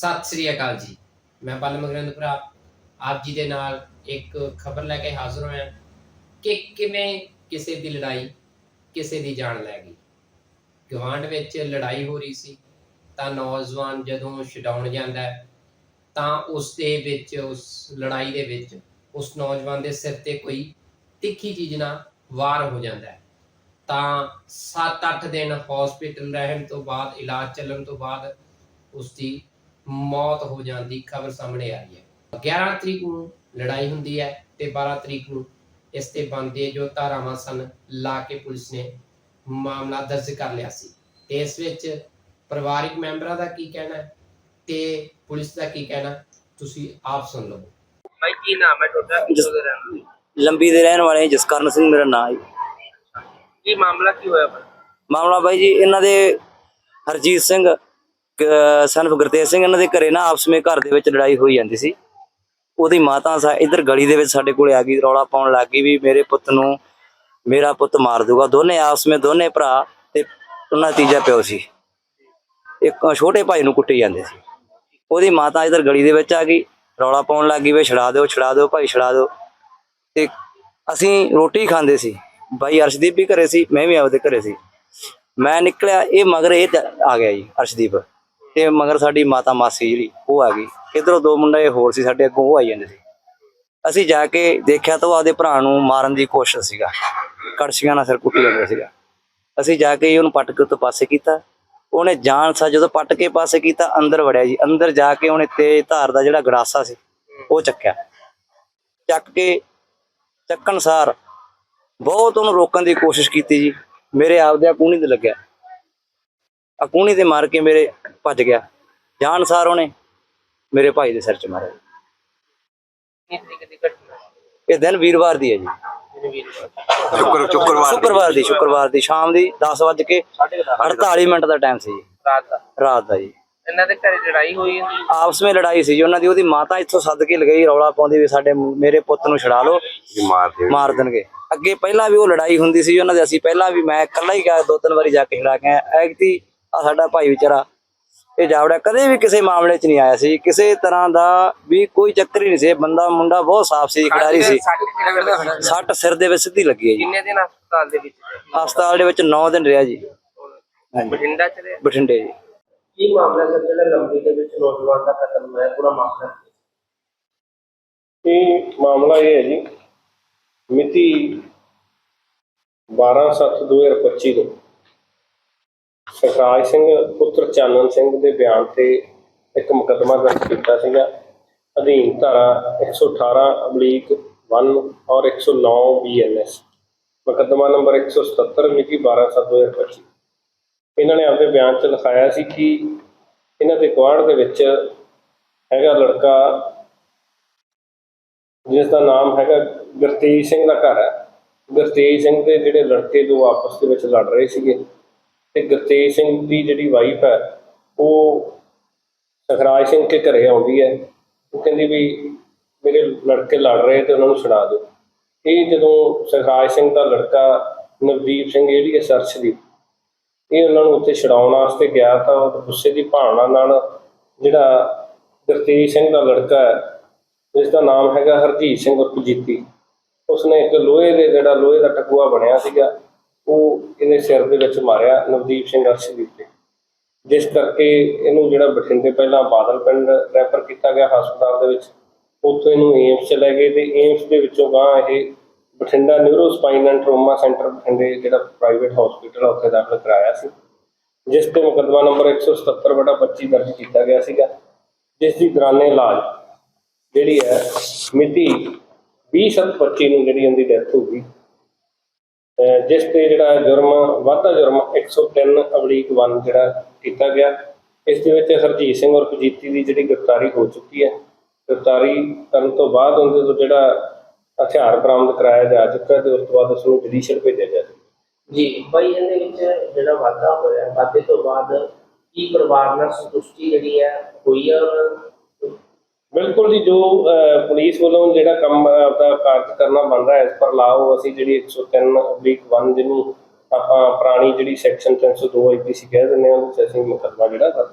ਸਤਿ ਸ੍ਰੀ ਅਕਾਲ ਜੀ। ਮੈਂ ਬਲ ਮਗਰੰਦਪੁਰਾ ਆਪ ਜੀ ਦੇ ਨਾਲ ਇੱਕ ਖਬਰ ਲੈ ਕੇ ਹਾਜ਼ਰ ਹੋਇਆ ਕਿ ਕਿਵੇਂ ਕਿਸੇ ਦੀ ਲੜਾਈ ਕਿਸੇ ਦੀ ਜਾਨ ਲੈ ਗਈ। ਗਵਾਂਢ ਵਿੱਚ ਲੜਾਈ ਹੋ ਰਹੀ ਸੀ, ਤਾਂ ਨੌਜਵਾਨ ਜਦੋਂ ਛਡਾਉਣ ਜਾਂਦਾ ਤਾਂ ਉਸ ਦੇ ਵਿੱਚ, ਉਸ ਲੜਾਈ ਦੇ ਵਿੱਚ ਉਸ ਨੌਜਵਾਨ ਦੇ ਸਿਰ ਤੇ ਕੋਈ ਤਿੱਖੀ ਚੀਜ਼ ਨਾਲ ਵਾਰ ਹੋ ਜਾਂਦਾ ਤਾਂ 7-8 ਦਿਨ ਹਸਪੀਟਲ ਰਹਿਣ ਤੋਂ ਬਾਅਦ, ਇਲਾਜ ਚੱਲਣ ਤੋਂ ਬਾਅਦ ਉਸ ਦੀ ਮੌਤ ਹੋ ਜਾਂਦੀ ਖਬਰ ਸਾਹਮਣੇ ਆ ਰਹੀ ਹੈ। 11 ਤਰੀਕ ਨੂੰ ਲੜਾਈ ਹੁੰਦੀ ਹੈ ਤੇ 12 ਤਰੀਕ ਨੂੰ ਇਸ ਤੇ ਬੰਦੇ ਜੋ ਧਾਰਾਵਾਂ ਸਨ ਲਾ ਕੇ ਪੁਲਿਸ ਨੇ ਮਾਮਲਾ ਦਰਜ ਕਰ ਲਿਆ ਸੀ। ਤੇ ਇਸ ਵਿੱਚ ਪਰਿਵਾਰਿਕ ਮੈਂਬਰਾਂ ਦਾ ਕੀ ਕਹਿਣਾ ਹੈ ਤੇ ਪੁਲਿਸ ਦਾ ਕੀ ਕਹਿਣਾ ਤੁਸੀਂ ਆਪ ਸੁਣ ਲਓ। ਭਾਈ ਕੀ ਨਾਮ ਹੈ ਤੁਹਾਡਾ? ਕਿੱਥੋਂ ਦੇ ਰਹਿਣ ਵਾਲੇ ਲੰਬੀ ਦੇ ਰਹਿਣ ਵਾਲੇ ਜਸਕਰਨ ਸਿੰਘ ਮੇਰਾ ਨਾਮ ਹੈ। ਕੀ ਮਾਮਲਾ ਕੀ ਹੋਇਆ ਭਾਈ ਮਾਮਲਾ ਬਾਈ ਜੀ ਇਹਨਾਂ ਦੇ ਹਰਜੀਤ ਸਿੰਘ ਸਨਫ ਗੁਰਤੇਜ ਸਿੰਘ ਇਹਨਾਂ ਦੇ ਘਰੇ ਨਾ ਆਪਸ ਵਿੱਚ ਘਰ ਦੇ ਵਿੱਚ ਲੜਾਈ ਹੋਈ ਜਾਂਦੀ ਸੀ। ਉਹਦੀ ਮਾਤਾ ਸਾ, ਇੱਧਰ ਗਲੀ ਦੇ ਵਿੱਚ ਸਾਡੇ ਕੋਲੇ ਆ ਗਈ, ਰੌਲਾ ਪਾਉਣ ਲੱਗ ਗਈ ਵੀ ਮੇਰੇ ਪੁੱਤ ਨੂੰ ਮੇਰਾ ਪੁੱਤ ਮਾਰ ਦੂਗਾ ਦੋਨੇ ਆਪਸ ਵਿੱਚ ਦੋਨੇ ਭਰਾ ਤੇ ਉਹਨਾਂ ਤੀਜਾ ਪਿਓ ਸੀ। ਇੱਕ ਛੋਟੇ ਭਾਈ ਨੂੰ ਕੁੱਟੀ ਜਾਂਦੇ ਸੀ। ਉਹਦੀ ਮਾਤਾ ਇੱਧਰ ਗਲੀ ਦੇ ਵਿੱਚ ਆ ਗਈ, ਰੌਲਾ ਪਾਉਣ ਲੱਗ ਗਈ ਵੀ ਛੜਾ ਦਿਓ ਛੜਾ ਦਿਓ, ਭਾਈ ਛੜਾ ਦਿਓ। ਤੇ ਅਸੀਂ ਰੋਟੀ ਖਾਂਦੇ ਸੀ। ਬਾਈ ਅਰਸ਼ਦੀਪ ਵੀ ਘਰੇ ਸੀ, ਮੈਂ ਵੀ ਆਪਦੇ ਘਰੇ ਸੀ। ਮੈਂ ਨਿਕਲਿਆ, ਇਹ ਮਗਰ ਇਹ ਤੇ ਆ ਗਿਆ ਜੀ, ਅਰਸ਼ਦੀਪ। ਤੇ ਮਗਰ ਸਾਡੀ ਮਾਤਾ ਮਾਸੀ ਜਿਹੜੀ, ਉਹ ਆ ਗਈ। ਇਧਰੋਂ ਦੋ ਮੁੰਡੇ ਹੋਰ ਸੀ, ਸਾਡੇ ਅੱਗੋਂ ਉਹ ਆਈ ਜਾਂਦੇ ਸੀ। ਅਸੀਂ ਜਾ ਕੇ ਦੇਖਿਆ ਤਾਂ ਉਹ ਆਪਦੇ ਭਰਾ ਨੂੰ ਮਾਰਨ ਦੀ ਕੋਸ਼ਿਸ਼ ਸੀਗਾ। ਕੜਛੀਆਂ ਨਾਲ ਸਿਰ ਕੁੱਟੀ ਜਾਂਦਾ ਸੀਗਾ। ਅਸੀਂ ਜਾ ਕੇ ਉਹਨੂੰ ਪੱਟ ਕੇ ਉੱਤੋਂ ਪਾਸੇ ਕੀਤਾ। ਉਹਨੇ ਜਾਨ ਸਾ ਜਦੋਂ ਪੱਟ ਕੇ ਪਾਸੇ ਕੀਤਾ, ਅੰਦਰ ਵੜਿਆ ਜੀ। ਅੰਦਰ ਜਾ ਕੇ ਉਹਨੇ ਤੇਜ਼ ਧਾਰ ਦਾ ਜਿਹੜਾ ਗੜਾਸਾ ਸੀ, ਉਹ ਚੱਕਿਆ। ਚੱਕ ਕੇ ਚੱਕਣ ਸਾਰ ਬਹੁਤ ਉਹਨੂੰ ਰੋਕਣ ਦੀ ਕੋਸ਼ਿਸ਼ ਕੀਤੀ ਜੀ। ਮੇਰੇ ਆਪਦੇ ਆ ਕੂਣੀ ਤੇ ਲੱਗਿਆ। ਆ ਕੂਣੀ ਤੇ ਮਾਰ ਕੇ ਮੇਰੇ ਭੱਜ ਗਿਆ। ਜਾਣ ਸਾਰ ਉਹਨੇ ਮੇਰੇ ਭਾਈ ਦੇ ਸਿਰ 'ਚ ਮਾਰਿਆ। ਇਹ ਦਿਨ ਵੀਰਵਾਰ ਦੀ ਹੈ ਜੀ। ਸ਼ੁਕਰ ਸ਼ੁੱਕਰਵਾਰ ਸ਼ੁੱਕਰਵਾਰ ਦੀ ਸ਼ੁੱਕਰਵਾਰ ਦੀ। ਸ਼ਾਮ ਦੀ 10 ਵਜੇ ਕੇ 48 ਮਿੰਟ ਦਾ ਟਾਈਮ ਸੀ ਜੀ। ਰਾਤ ਦਾ? ਰਾਤ ਦਾ ਜੀ। ਇਹਨਾਂ ਦੇ ਘਰੇ ਲੜਾਈ ਹੋਈ ਆਪਸ ਵਿੱਚ ਲੜਾਈ ਸੀ ਜੀ। ਉਹਨਾਂ ਦੀ ਉਹਦੀ ਮਾਤਾ ਇੱਥੋਂ ਸੱਦ ਕੇ ਲਗਾਈ ਰੌਲਾ ਪਾਉਂਦੀ ਵੀ ਸਾਡੇ ਮੇਰੇ ਪੁੱਤ ਨੂੰ ਛਡਾ ਲਓ। ਮਾਰ ਦੇਣਗੇ। ਅੱਗੇ ਪਹਿਲਾਂ ਵੀ ਉਹ ਲੜਾਈ ਹੁੰਦੀ ਸੀ ਉਹਨਾਂ ਦੇ ਅਸੀਂ ਪਹਿਲਾਂ ਵੀ ਮੈਂ ਇਕੱਲਾ ਹੀ ਗਿਆ ਦੋ ਤਿੰਨ ਵਾਰੀ ਜਾ ਕੇ ਛੜਾ ਕੇ ਆਇਆ। ਐਗਤੀ ਆ ਸਾਡਾ ਭਾਈ ਵਿਚਾਰਾ ਇਹ ਜਾਵੜਾ ਕਦੇ ਵੀ ਕਿਸੇ ਮਾਮਲੇ 'ਚ ਨਹੀਂ ਆਇਆ ਸੀ ਕਿਸੇ ਤਰ੍ਹਾਂ ਦਾ ਵੀ ਕੋਈ ਚੱਕਰ ਹੀ ਨਹੀਂ ਸੀ। ਬੰਦਾ ਮੁੰਡਾ ਬਹੁਤ ਸਾਫ਼ ਸੀ ਖਿਡਾਰੀ ਸੀ। ਸੱਟ ਸਿਰ ਦੇ ਵਿੱਚ ਸਿੱਧੀ ਲੱਗੀ ਹੈ ਜੀ। ਕਿੰਨੇ ਦਿਨ ਹਸਪਤਾਲ ਦੇ ਵਿੱਚ? ਹਸਪਤਾਲ ਦੇ ਵਿੱਚ 9 ਦਿਨ ਰਿਹਾ ਜੀ। ਬਠਿੰਡਾ ਚ ਰਹੇ? ਬਠਿੰਡੇ ਜੀ। ਕੀ ਮਾਮਲਾ ਸਰ ਜਿਹੜਾ ਲੰਬੀ ਦੇ ਵਿੱਚ ਨੌਜਵਾਨ ਦਾ ਕਤਲ ਹੋਇਆ ਪੂਰਾ ਮਾਮਲਾ? ਇਹ ਮਾਮਲਾ ਇਹ ਹੈ ਜੀ ਮਿਤੀ 12/7/2025 ਨੂੰ ਸਖਰਾਜ ਸਿੰਘ, ਪੁੱਤਰ ਚਾਨਣ ਸਿੰਘ ਦੇ ਬਿਆਨ ਤੇ ਇੱਕ ਮੁਕੱਦਮਾ ਦਰਜ ਕੀਤਾ ਸੀਗਾ। ਅਧੀਨ ਧਾਰਾ 118 ਅਬਲੀਕ 1 ਔਰ 109 ਬੀਐਨਐਸ ਮੁਕੱਦਮਾ ਨੰਬਰ 177 ਮਿਤੀ 12/7/2025 ਇਹਨਾਂ ਨੇ ਆਪਣੇ ਬਿਆਨ 'ਚ ਲਿਖਾਇਆ ਸੀ ਕਿ ਇਹਨਾਂ ਦੇ ਗੁਆਂਢ ਦੇ ਵਿੱਚ ਹੈਗਾ ਲੜਕਾ ਜਿਸ ਦਾ ਨਾਮ ਹੈਗਾ ਗੁਰਤੇਜ ਸਿੰਘ ਦਾ ਘਰ ਹੈ। ਗੁਰਤੇਜ ਸਿੰਘ ਦੇ ਜਿਹੜੇ ਲੜਕੇ ਦੋ ਆਪਸ ਦੇ ਵਿੱਚ ਲੜ ਰਹੇ ਸੀਗੇ। ਤੇ ਗੁਰਤੇਜ ਸਿੰਘ ਦੀ ਜਿਹੜੀ ਵਾਈਫ ਹੈ, ਉਹ ਸਖਰਾਜ ਸਿੰਘ ਕੇ ਘਰੇ ਆਉਂਦੀ ਹੈ। ਉਹ ਕਹਿੰਦੀ ਵੀ ਮੇਰੇ ਲੜਕੇ ਲੜ ਰਹੇ ਤੇ ਉਹਨਾਂ ਨੂੰ ਛੁਡਾ ਦਿਓ। ਇਹ ਜਦੋਂ ਸਖਰਾਜ ਸਿੰਘ ਦਾ ਲੜਕਾ ਨਵਦੀਪ ਸਿੰਘ, ਜਿਹੜੀ ਹੈ ਸਰਸ਼ਦੀਪ ਇਹ ਉਹਨਾਂ ਨੂੰ ਉੱਥੇ ਛਡਾਉਣ ਵਾਸਤੇ ਗਿਆ ਤਾਂ ਉਹ ਗੁੱਸੇ ਦੀ ਭਾਵਨਾ ਨਾਲ ਜਿਹੜਾ ਗੁਰਤੇਜ ਸਿੰਘ ਦਾ ਲੜਕਾ ਹੈ ਜਿਸ ਦਾ ਨਾਮ ਹੈਗਾ ਹਰਜੀਤ ਸਿੰਘ ਉਰਫ ਜੀਤੀ, ਉਸਨੇ ਇੱਕ ਲੋਹੇ ਦੇ ਜਿਹੜਾ ਲੋਹੇ ਦਾ ਟਕੂਆ ਬਣਿਆ ਸੀਗਾ। ਉਹ ਇਹਦੇ ਸਿਰ ਦੇ ਵਿੱਚ ਮਾਰਿਆ ਨਵਦੀਪ ਸਿੰਘ ਅਰਸ਼ਦੀਪ ਤੇ ਜਿਸ ਕਰਕੇ ਇਹਨੂੰ ਜਿਹੜਾ ਬਠਿੰਡੇ ਪਹਿਲਾਂ ਬਾਦਲ ਪਿੰਡ ਰੈਫਰ ਕੀਤਾ ਗਿਆ ਹਸਪਤਾਲ ਦੇ ਵਿੱਚ, ਉੱਥੋਂ ਇਹਨੂੰ ਏਮਸ ਚ ਲੈ ਗਏ ਤੇ ਏਮਸ ਦੇ ਵਿੱਚੋਂ ਗਾਂ ਇਹ Bathinda neuro spine and trauma centre ਬਠਿੰਡੇ ਜਿਹੜਾ ਪ੍ਰਾਈਵੇਟ ਹਸਪੀਟਲ ਆ, ਉੱਥੇ ਦਾਖਲ ਕਰਾਇਆ ਸੀ। ਜਿਸ ਤੇ ਮੁਕੱਦਮਾ ਨੰਬਰ 177 ਬਟਾ 25 ਦਰਜ ਕੀਤਾ ਗਿਆ ਸੀਗਾ। ਜਿਸ ਦੀ ਦੌਰਾਨੇ ਇਲਾਜ ਜਿਹੜੀ ਹੈ ਮਿਤੀ 20/7/25 ਨੂੰ ਜਿਹੜੀ ਉਹਦੀ ਡੈਥ ਹੋ ਗਈ। ਜਿਸ ਤੇ ਜਿਹੜਾ ਜੁਰਮ, ਵਾਧਾ ਜੁਰਮ 103 ਅਬਲੀਕ 1 ਜਿਹੜਾ ਕੀਤਾ ਗਿਆ। ਇਸ ਦੇ ਵਿੱਚ ਹਰਜੀਤ ਸਿੰਘ ਔਰ ਜੀਤੀ ਦੀ ਜਿਹੜੀ ਗ੍ਰਿਫਤਾਰੀ ਹੋ ਚੁੱਕੀ ਹੈ। ਗ੍ਰਿਫਤਾਰੀ ਕਰਨ ਤੋਂ ਬਾਅਦ ਉਹਦੇ ਤੋਂ ਜਿਹੜਾ ਹਥਿਆਰ ਬਰਾਮਦ ਕਰਾਇਆ ਜਾ ਚੁੱਕਾ ਤੇ ਉਸ ਤੋਂ ਬਾਅਦ ਉਸ ਨੂੰ ਜੁਡੀਸ਼ੀਅਲ ਭੇਜਿਆ ਜਾ ਚੁੱਕਾ। ਜੀ ਭਾਈ ਇਹਦੇ ਵਿੱਚ ਜਿਹੜਾ ਵਾਧਾ ਹੋਇਆ, ਵਾਧੇ ਤੋਂ ਬਾਅਦ ਕੀ ਪਰਿਵਾਰ ਨਾਲ ਸੰਤੁਸ਼ਟੀ ਜਿਹੜੀ ਹੈ, ਹੋਈ ਹੈ ਬਿਲਕੁਲ ਜੀ ਜੋ ਅਹ, ਪੁਲਿਸ ਵੱਲੋਂ ਜਿਹੜਾ ਕੰਮ ਅਹ, ਆਪਦਾ ਕਾਰਜ ਕਰਨਾ ਬਣਦਾ ਹੈ ਇਸ ਪਰ ਲਾਓ ਅਸੀਂ ਜਿਹੜੀ 103 ਅਬਲੀਕ 1 ਜਿਹਨੂੰ ਆਪਾਂ ਪੁਰਾਣੀ ਜਿਹੜੀ ਸੈਕਸ਼ਨ 302 ਆਈਪੀਸੀ ਕਹਿ ਦਿੰਦੇ ਹਾਂ ਉਹਦੇ 'ਚ ਅਸੀਂ ਮੁਕੱਦਮਾ ਜਿਹੜਾ ਦਰਜ